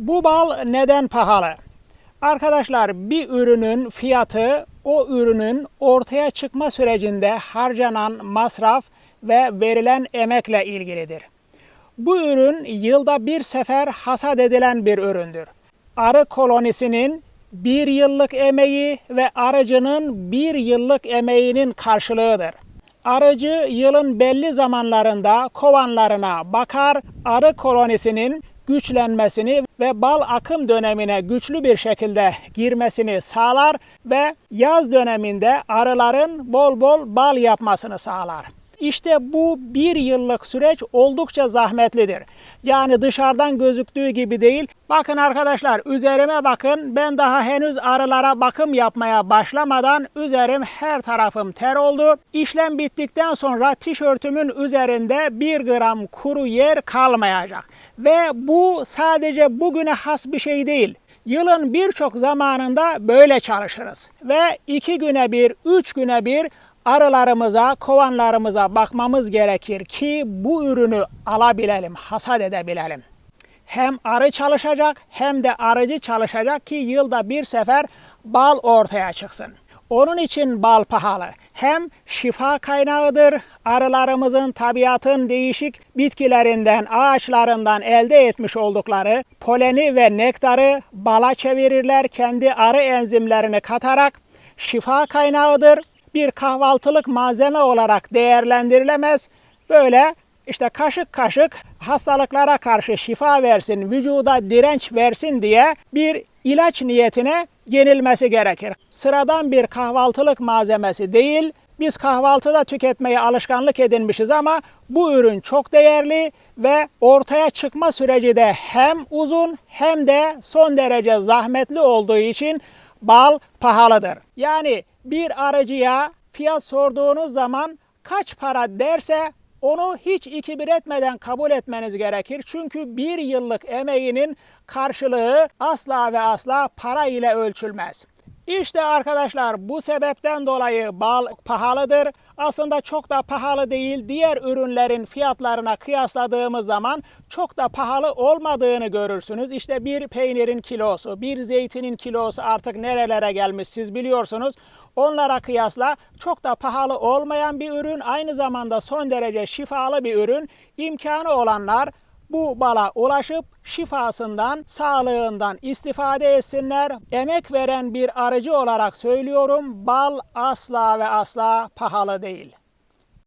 Bu bal neden pahalı? Arkadaşlar bir ürünün fiyatı o ürünün ortaya çıkma sürecinde harcanan masraf ve verilen emekle ilgilidir. Bu ürün yılda bir sefer hasat edilen bir üründür. Arı kolonisinin bir yıllık emeği ve arıcının bir yıllık emeğinin karşılığıdır. Arıcı yılın belli zamanlarında kovanlarına bakar, arı kolonisinin güçlenmesini ve bal akım dönemine güçlü bir şekilde girmesini sağlar ve yaz döneminde arıların bol bol bal yapmasını sağlar. İşte bu bir yıllık süreç oldukça zahmetlidir. Yani dışarıdan gözüktüğü gibi değil. Bakın arkadaşlar üzerime bakın. Ben daha henüz arılara bakım yapmaya başlamadan üzerim her tarafım ter oldu. İşlem bittikten sonra tişörtümün üzerinde bir gram kuru yer kalmayacak. Ve bu sadece bugüne has bir şey değil. Yılın birçok zamanında böyle çalışırız. Ve iki güne bir, üç güne bir arılarımıza, kovanlarımıza bakmamız gerekir ki bu ürünü alabilelim, hasat edebilelim. Hem arı çalışacak hem de arıcı çalışacak ki yılda bir sefer bal ortaya çıksın. Onun için bal pahalı. Hem şifa kaynağıdır. Arılarımızın tabiatın değişik bitkilerinden, ağaçlarından elde etmiş oldukları poleni ve nektarı bala çevirirler. Kendi arı enzimlerini katarak şifa kaynağıdır bir kahvaltılık malzeme olarak değerlendirilemez. Böyle işte kaşık kaşık hastalıklara karşı şifa versin, vücuda direnç versin diye bir ilaç niyetine yenilmesi gerekir. Sıradan bir kahvaltılık malzemesi değil. Biz kahvaltıda tüketmeyi alışkanlık edinmişiz ama bu ürün çok değerli ve ortaya çıkma süreci de hem uzun hem de son derece zahmetli olduğu için bal pahalıdır. Yani bir aracıya fiyat sorduğunuz zaman kaç para derse onu hiç iki bir etmeden kabul etmeniz gerekir. Çünkü bir yıllık emeğinin karşılığı asla ve asla para ile ölçülmez. İşte arkadaşlar bu sebepten dolayı bal pahalıdır. Aslında çok da pahalı değil. Diğer ürünlerin fiyatlarına kıyasladığımız zaman çok da pahalı olmadığını görürsünüz. İşte bir peynirin kilosu, bir zeytinin kilosu artık nerelere gelmiş siz biliyorsunuz. Onlara kıyasla çok da pahalı olmayan bir ürün, aynı zamanda son derece şifalı bir ürün. İmkanı olanlar bu bala ulaşıp şifasından, sağlığından istifade etsinler. Emek veren bir arıcı olarak söylüyorum, bal asla ve asla pahalı değil.